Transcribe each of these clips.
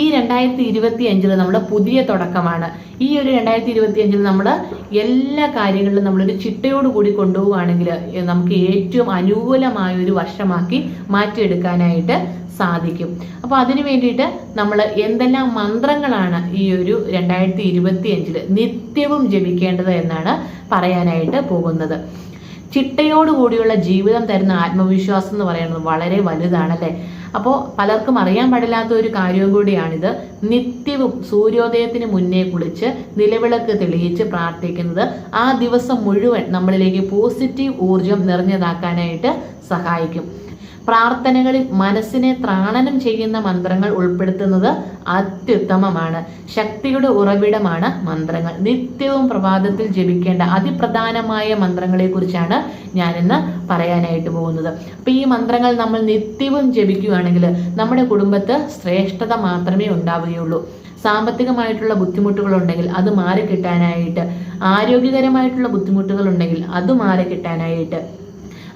ഈ രണ്ടായിരത്തി ഇരുപത്തി അഞ്ചിൽ നമ്മുടെ പുതിയ തുടക്കമാണ്. ഈ ഒരു രണ്ടായിരത്തി ഇരുപത്തി അഞ്ചിൽ നമ്മൾ എല്ലാ കാര്യങ്ങളിലും നമ്മളൊരു ചിട്ടയോട് കൂടി കൊണ്ടുപോവുകയാണെങ്കിൽ നമുക്ക് ഏറ്റവും അനുകൂലമായ ഒരു വർഷമാക്കി മാറ്റിയെടുക്കാനായിട്ട് സാധിക്കും. അപ്പോൾ അതിനു വേണ്ടിയിട്ട് നമ്മൾ എന്തെല്ലാം മന്ത്രങ്ങളാണ് ഈ ഒരു രണ്ടായിരത്തി ഇരുപത്തി അഞ്ചിൽ നിത്യവും ജപിക്കേണ്ടത് എന്നാണ് പറയാനായിട്ട് പോകുന്നത്. ചിട്ടയോടുകൂടിയുള്ള ജീവിതം തരുന്ന ആത്മവിശ്വാസം എന്ന് പറയുന്നത് വളരെ വലുതാണല്ലേ? അപ്പോൾ പലർക്കും അറിയാൻ പാടില്ലാത്ത ഒരു കാര്യവും കൂടിയാണിത്. നിത്യവും സൂര്യോദയത്തിന് മുന്നേ കുളിച്ച് നിലവിളക്ക് തെളിയിച്ച് പ്രാർത്ഥിക്കുന്നത് ആ ദിവസം മുഴുവൻ നമ്മളിലേക്ക് പോസിറ്റീവ് ഊർജം നിറഞ്ഞതാക്കാനായിട്ട് സഹായിക്കും. പ്രാർത്ഥനകളിൽ മനസ്സിനെ ത്രാണനം ചെയ്യുന്ന മന്ത്രങ്ങൾ ഉൾപ്പെടുത്തുന്നത് അത്യുത്തമമാണ്. ശക്തിയുടെ ഉറവിടമാണ് മന്ത്രങ്ങൾ. നിത്യവും പ്രഭാതത്തിൽ ജപിക്കേണ്ട അതിപ്രധാനമായ മന്ത്രങ്ങളെ കുറിച്ചാണ് ഞാനിന്ന് പറയാനായിട്ട് പോകുന്നത്. അപ്പൊ ഈ മന്ത്രങ്ങൾ നമ്മൾ നിത്യവും ജപിക്കുകയാണെങ്കിൽ നമ്മുടെ കുടുംബത്ത് ശ്രേഷ്ഠത മാത്രമേ ഉണ്ടാവുകയുള്ളൂ. സാമ്പത്തികമായിട്ടുള്ള ബുദ്ധിമുട്ടുകൾ ഉണ്ടെങ്കിൽ അത് മാറി കിട്ടാനായിട്ട് ആരോഗ്യകരമായിട്ടുള്ള ബുദ്ധിമുട്ടുകൾ ഉണ്ടെങ്കിൽ അത് മാറി കിട്ടാനായിട്ട്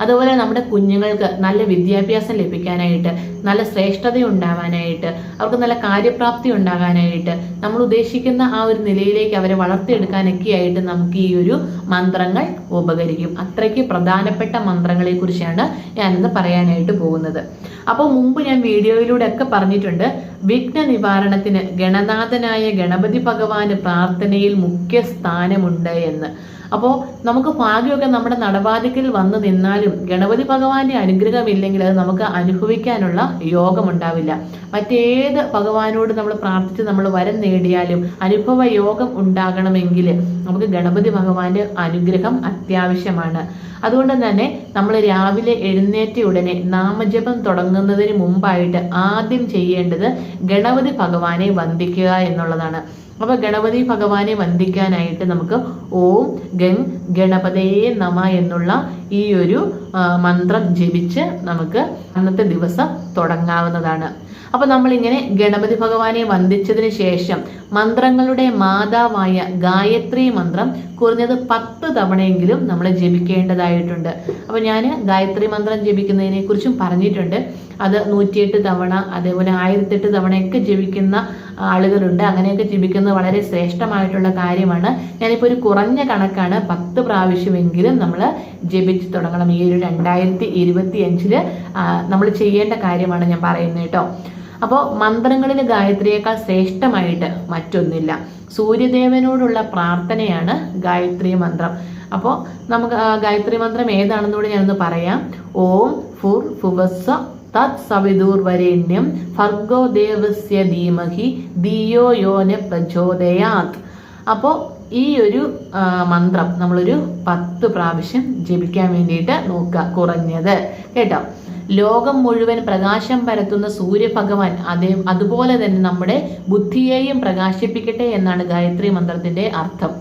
അതുപോലെ നമ്മുടെ കുഞ്ഞുങ്ങൾക്ക് നല്ല വിദ്യാഭ്യാസം ലഭിക്കാനായിട്ട് നല്ല ശ്രേഷ്ഠത ഉണ്ടാവാനായിട്ട് അവർക്ക് നല്ല കാര്യപ്രാപ്തി ഉണ്ടാകാനായിട്ട് നമ്മൾ ഉദ്ദേശിക്കുന്ന ആ ഒരു നിലയിലേക്ക് അവരെ വളർത്തിയെടുക്കാനൊക്കെ ആയിട്ട് നമുക്ക് ഈ ഒരു മന്ത്രങ്ങൾ ഉപകരിക്കും. അത്രയ്ക്ക് പ്രധാനപ്പെട്ട മന്ത്രങ്ങളെ കുറിച്ചാണ് ഞാനിന്ന് പറയാനായിട്ട് പോകുന്നത്. അപ്പോൾ മുമ്പ് ഞാൻ വീഡിയോയിലൂടെ ഒക്കെ പറഞ്ഞിട്ടുണ്ട് വിഘ്ന നിവാരണത്തിന് ഗണനാഥനായ ഗണപതി ഭഗവാന് പ്രാർത്ഥനയിൽ മുഖ്യ സ്ഥാനമുണ്ട് എന്ന്. അപ്പോൾ നമുക്ക് ഭാഗ്യമൊക്കെ നമ്മുടെ നടപാതിക്കൽ വന്നു നിന്നാലും ഗണപതി ഭഗവാന്റെ അനുഗ്രഹമില്ലെങ്കിൽ അത് നമുക്ക് അനുഭവിക്കാനുള്ള യോഗമുണ്ടാവില്ല. മറ്റേത് ഭഗവാനോട് നമ്മൾ പ്രാർത്ഥിച്ച് നമ്മൾ വരം നേടിയാലും അനുഭവ യോഗം ഉണ്ടാകണമെങ്കിൽ നമുക്ക് ഗണപതി ഭഗവാന്റെ അനുഗ്രഹം അത്യാവശ്യമാണ്. അതുകൊണ്ട് തന്നെ നമ്മൾ രാവിലെ എഴുന്നേറ്റ ഉടനെ നാമജപം തുടങ്ങുന്നതിന് മുമ്പായിട്ട് ആദ്യം ചെയ്യേണ്ടത് ഗണപതി ഭഗവാനെ വന്ദിക്കുക എന്നുള്ളതാണ്. അപ്പൊ ഗണപതി ഭഗവാനെ വന്ദിക്കാനായിട്ട് നമുക്ക് ഓം ഗങ് ഗണപതയെ നമ എന്നുള്ള ഈ ഒരു മന്ത്രം ജപിച്ച് നമുക്ക് അന്നത്തെ ദിവസം തുടങ്ങാവുന്നതാണ്. അപ്പൊ നമ്മൾ ഇങ്ങനെ ഗണപതി ഭഗവാനെ വന്ദിച്ചതിന് ശേഷം മന്ത്രങ്ങളുടെ മാതാവായ ഗായത്രി മന്ത്രം കുറഞ്ഞത് പത്ത് തവണയെങ്കിലും നമ്മൾ ജപിക്കേണ്ടതായിട്ടുണ്ട്. അപ്പൊ ഞാൻ ഗായത്രി മന്ത്രം ജപിക്കുന്നതിനെ കുറിച്ചും പറഞ്ഞിട്ടുണ്ട്. അത് നൂറ്റിയെട്ട് തവണ അതേപോലെ ആയിരത്തെട്ട് തവണയൊക്കെ ജപിക്കുന്ന ആളുകളുണ്ട്. അങ്ങനെയൊക്കെ ജപിക്കുന്നത് വളരെ ശ്രേഷ്ഠമായിട്ടുള്ള കാര്യമാണ്. ഞാനിപ്പോൾ ഒരു കുറഞ്ഞ കണക്കാണ് പത്ത് പ്രാവശ്യമെങ്കിലും നമ്മൾ ജപിച്ച് തുടങ്ങണം. ഈ ഒരു രണ്ടായിരത്തി ഇരുപത്തി അഞ്ചിൽ നമ്മൾ ചെയ്യേണ്ട കാര്യമാണ് ഞാൻ പറയുന്നത് കേട്ടോ. അപ്പോൾ മന്ത്രങ്ങളിൽ ഗായത്രിയേക്കാൾ ശ്രേഷ്ഠമായിട്ട് മറ്റൊന്നില്ല. സൂര്യദേവനോടുള്ള പ്രാർത്ഥനയാണ് ഗായത്രി മന്ത്രം. അപ്പോൾ നമുക്ക് ഗായത്രി മന്ത്രം ഏതാണെന്നൂടെ ഞാനൊന്ന് പറയാം. ഓം ഫുർ ഫുവസ്സ തത് സവിദൂർവരേണ്യം ഫർഗോ ദേവസ്യ ധീമഹി ദിയോ യോന പ്രചോദയാത്. അപ്പോൾ ഈ ഒരു മന്ത്രം നമ്മളൊരു പത്ത് പ്രാവശ്യം ജപിക്കാൻ വേണ്ടിയിട്ട് നോക്കുക കുറഞ്ഞത്. കേട്ടോ? ലോകം മുഴുവൻ പ്രകാശം പരത്തുന്ന സൂര്യഭഗവാൻ അതേ അതുപോലെ തന്നെ നമ്മുടെ ബുദ്ധിയെയും പ്രകാശിപ്പിക്കട്ടെ എന്നാണ് ഗായത്രി മന്ത്രത്തിന്റെ അർത്ഥം.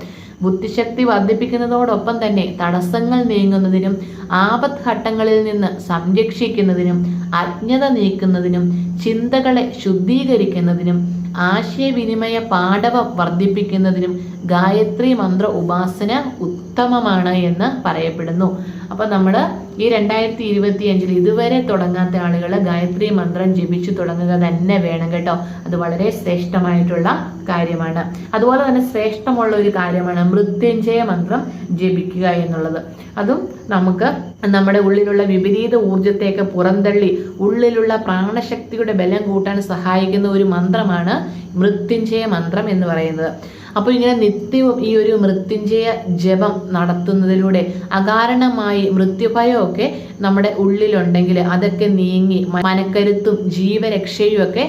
ബുദ്ധിശക്തി വർദ്ധിപ്പിക്കുന്നതോടൊപ്പം തന്നെ തടസ്സങ്ങൾ നീങ്ങുന്നതിനും ആപത് ഘട്ടങ്ങളിൽ നിന്ന് സംരക്ഷിക്കുന്നതിനും അജ്ഞത നീക്കുന്നതിനും ചിന്തകളെ ശുദ്ധീകരിക്കുന്നതിനും ആശയവിനിമയ പാടവം വർദ്ധിപ്പിക്കുന്നതിനും ഗായത്രി മന്ത്ര ഉപാസന ഉത്തമമാണ് എന്ന് പറയപ്പെടുന്നു. അപ്പൊ നമ്മൾ ഈ രണ്ടായിരത്തി ഇരുപത്തി അഞ്ചിൽ ഇതുവരെ തുടങ്ങാത്ത ആളുകൾ ഗായത്രി മന്ത്രം ജപിച്ചു തുടങ്ങുക തന്നെ വേണം കേട്ടോ. അത് വളരെ ശ്രേഷ്ഠമായിട്ടുള്ള കാര്യമാണ്. അതുപോലെ തന്നെ ശ്രേഷ്ഠമുള്ള ഒരു കാര്യമാണ് മൃത്യുഞ്ജയ മന്ത്രം ജപിക്കുക എന്നുള്ളത്. അതും നമുക്ക് നമ്മുടെ ഉള്ളിലുള്ള വിപരീത ഊർജത്തെയൊക്കെ പുറന്തള്ളി ഉള്ളിലുള്ള പ്രാണശക്തിയുടെ ബലം കൂട്ടാൻ സഹായിക്കുന്ന ഒരു മന്ത്രമാണ് മൃത്യുഞ്ജയ മന്ത്രം എന്ന് പറയുന്നത്. അപ്പോൾ ഇങ്ങനെ നിത്യവും ഈ ഒരു മൃത്യുഞ്ജയ ജപം നടത്തുന്നതിലൂടെ അകാരണമായി മൃത്യുഭയമൊക്കെ നമ്മുടെ ഉള്ളിലുണ്ടെങ്കിൽ അതൊക്കെ നീങ്ങി മനക്കരുത്തും ജീവരക്ഷയും ഒക്കെ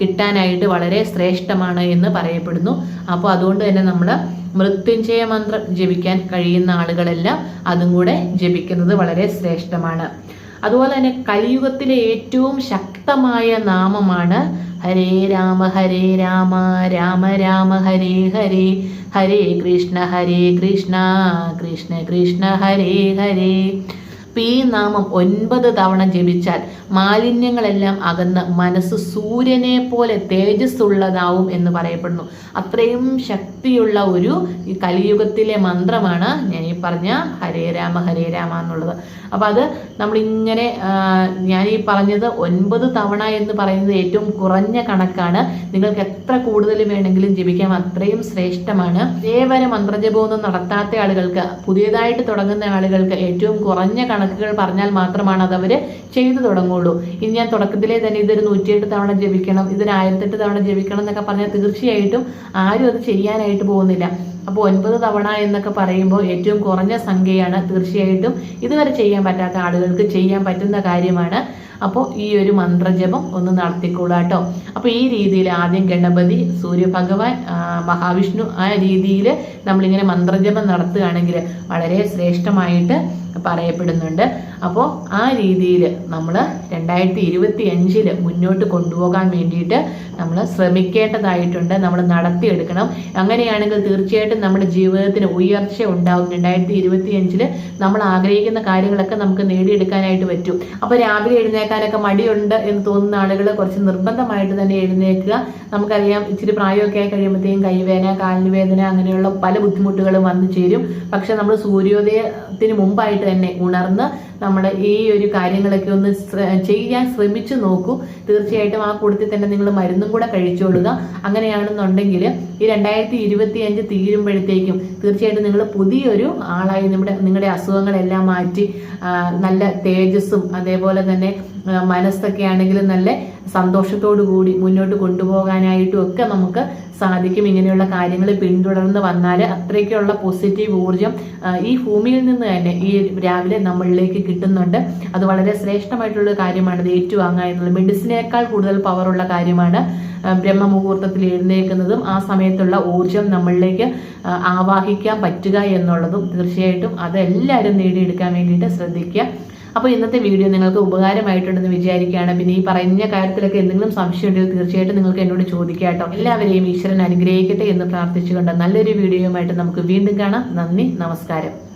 കിട്ടാനായിട്ട് വളരെ ശ്രേഷ്ഠമാണ് എന്ന് പറയപ്പെടുന്നു. അപ്പോൾ അതുകൊണ്ട് തന്നെ നമ്മൾ മൃത്യുഞ്ജയ മന്ത്രം ജപിക്കാൻ കഴിയുന്ന ആളുകളെല്ലാം അതും കൂടെ ജപിക്കുന്നത് വളരെ ശ്രേഷ്ഠമാണ്. അതുപോലെ തന്നെ കലിയുഗത്തിലെ ഏറ്റവും ശക്തമായ നാമമാണ് ഹരേ രാമ ഹരേ രാമ രാമ രാമ ഹരേ ഹരേ ഹരേ കൃഷ്ണ ഹരേ കൃഷ്ണ കൃഷ്ണ കൃഷ്ണ ഹരേ ഹരേ. പി നാമം ഒൻപത് തവണ ജപിച്ചാൽ മാലിന്യങ്ങളെല്ലാം അകന്ന് മനസ്സ് സൂര്യനെ പോലെ തേജസ്സുള്ളതാവും എന്ന് പറയപ്പെടുന്നു. അത്രയും ശക്തിയുള്ള ഒരു കലിയുഗത്തിലെ മന്ത്രമാണ് ഞാൻ പറഞ്ഞ ഹരേ രാമ ഹരേ രാമ എന്നുള്ളത്. അപ്പൊ അത് നമ്മൾ ഇങ്ങനെ ഞാൻ ഈ പറഞ്ഞത് ഒൻപത് തവണ എന്ന് പറയുന്നത് ഏറ്റവും കുറഞ്ഞ കണക്കാണ്. നിങ്ങൾക്ക് എത്ര കൂടുതൽ വേണമെങ്കിലും ജപിക്കാം അത്രയും ശ്രേഷ്ഠമാണ്. ഇതേവരെ മന്ത്രജപമൊന്നും നടത്താത്ത ആളുകൾക്ക് പുതിയതായിട്ട് തുടങ്ങുന്ന ആളുകൾക്ക് ഏറ്റവും കുറഞ്ഞ കണക്കുകൾ പറഞ്ഞാൽ മാത്രമാണ് അത് അവർ ചെയ്തു തുടങ്ങുള്ളൂ. ഇനി ഞാൻ തുടക്കത്തിലെ തന്നെ ഇതൊരു നൂറ്റിയെട്ട് തവണ ജപിക്കണം ഇതൊരു ആയിരത്തെട്ട് തവണ ജപിക്കണം എന്നൊക്കെ പറഞ്ഞാൽ തീർച്ചയായിട്ടും ആരും അത് ചെയ്യാനായിട്ട് പോകുന്നില്ല. അപ്പോൾ ഒൻപത് തവണ എന്നൊക്കെ പറയുമ്പോൾ ഏറ്റവും കുറഞ്ഞ സംഖ്യയാണ് തീർച്ചയായിട്ടും ഇതുവരെ ചെയ്യാൻ പറ്റാത്ത ആളുകൾക്ക് ചെയ്യാൻ പറ്റുന്ന കാര്യമാണ്. അപ്പോൾ ഈ ഒരു മന്ത്രജപം ഒന്ന് നടത്തിക്കൂടാ കേട്ടോ. അപ്പോൾ ഈ രീതിയിൽ ആദ്യം ഗണപതി സൂര്യഭഗവാൻ മഹാവിഷ്ണു ആ രീതിയിൽ നമ്മളിങ്ങനെ മന്ത്രജപം നടത്തുകയാണെങ്കിൽ വളരെ ശ്രേഷ്ഠമായിട്ട് പറയപ്പെടുന്നുണ്ട്. അപ്പോൾ ആ രീതിയിൽ നമ്മൾ രണ്ടായിരത്തി ഇരുപത്തി അഞ്ചിൽ മുന്നോട്ട് കൊണ്ടുപോകാൻ വേണ്ടിയിട്ട് നമ്മൾ ശ്രമിക്കേണ്ടതായിട്ടുണ്ട്. നമ്മൾ നടത്തിയെടുക്കണം. അങ്ങനെയാണെങ്കിൽ തീർച്ചയായിട്ടും നമ്മുടെ ജീവിതത്തിന് ഉയർച്ച ഉണ്ടാവും. രണ്ടായിരത്തി ഇരുപത്തി അഞ്ചിൽ നമ്മൾ ആഗ്രഹിക്കുന്ന കാര്യങ്ങളൊക്കെ നമുക്ക് നേടിയെടുക്കാനായിട്ട് പറ്റും. അപ്പോൾ രാവിലെ എഴുന്നേക്കാനൊക്കെ മടിയുണ്ട് എന്ന് തോന്നുന്ന ആളുകൾ കുറച്ച് നിർബന്ധമായിട്ട് തന്നെ എഴുന്നേക്കുക നമുക്കറിയാം ഇച്ചിരി പ്രായമൊക്കെ ആയി കഴിയുമ്പോഴത്തേക്കും കൈവേദന കാലിന് വേദന അങ്ങനെയുള്ള പല ബുദ്ധിമുട്ടുകളും വന്നു ചേരും. പക്ഷെ നമ്മൾ സൂര്യോദയത്തിന് മുമ്പായിട്ട് തന്നെ ഉണർന്ന് നമ്മുടെ ഈ ഒരു കാര്യങ്ങളൊക്കെ ഒന്ന് ചെയ്യാൻ ശ്രമിച്ചു നോക്കൂ. തീർച്ചയായിട്ടും ആ കൂട്ടത്തിൽ തന്നെ നിങ്ങൾ മരുന്നും കൂടെ കഴിച്ചുകൊള്ളുക അങ്ങനെയാണെന്നുണ്ടെങ്കിൽ ഈ രണ്ടായിരത്തി ഇരുപത്തി അഞ്ച് തീരുമ്പോഴത്തേക്കും തീർച്ചയായിട്ടും നിങ്ങൾ പുതിയൊരു ആളായി നമ്മുടെ നിങ്ങളുടെ അസുഖങ്ങളെല്ലാം മാറ്റി നല്ല തേജസ്സും അതേപോലെ തന്നെ മനസ്സൊക്കെ ആണെങ്കിലും നല്ല സന്തോഷത്തോടു കൂടി മുന്നോട്ട് കൊണ്ടുപോകാനായിട്ടും ഒക്കെ നമുക്ക് സാധിക്കും. ഇങ്ങനെയുള്ള കാര്യങ്ങൾ പിന്തുടർന്ന് വന്നാൽ അത്രയ്ക്കുള്ള പോസിറ്റീവ് ഊർജം ഈ ഭൂമിയിൽ നിന്ന് തന്നെ ഈ രാവിലെ നമ്മളിലേക്ക് കിട്ടുന്നുണ്ട്. അത് വളരെ ശ്രേഷ്ഠമായിട്ടുള്ള കാര്യമാണ്. ഏറ്റുവാങ്ങുക എന്നുള്ളത്. മെഡിസിനേക്കാൾ കൂടുതൽ പവറുള്ള കാര്യമാണ് ബ്രഹ്മ ബ്രഹ്മമുഹൂർത്തത്തിൽ എഴുന്നേൽക്കുന്നതും ആ സമയത്തുള്ള ഊർജം നമ്മളിലേക്ക് ആവാഹിക്കാൻ പറ്റുക എന്നുള്ളതും തീർച്ചയായിട്ടും അതെല്ലാവരും നേടിയെടുക്കാൻ വേണ്ടിയിട്ട് ശ്രദ്ധിക്കുക. അപ്പോൾ ഇന്നത്തെ വീഡിയോ നിങ്ങൾക്ക് ഉപകാരമായിട്ടുണ്ടെന്ന് വിചാരിക്കുകയാണ്. പിന്നെ ഈ പറഞ്ഞ കാര്യത്തിലൊക്കെ എന്തെങ്കിലും സംശയം ഉണ്ടെങ്കിൽ തീർച്ചയായിട്ടും നിങ്ങൾക്ക് എന്നോട് ചോദിക്കാം കേട്ടോ. എല്ലാവരെയും ഈശ്വരൻ അനുഗ്രഹിക്കട്ടെ എന്ന് പ്രാർത്ഥിച്ചുകൊണ്ട് നല്ലൊരു വീഡിയോയുമായിട്ട് നമുക്ക് വീണ്ടും കാണാം. നന്ദി നമസ്കാരം.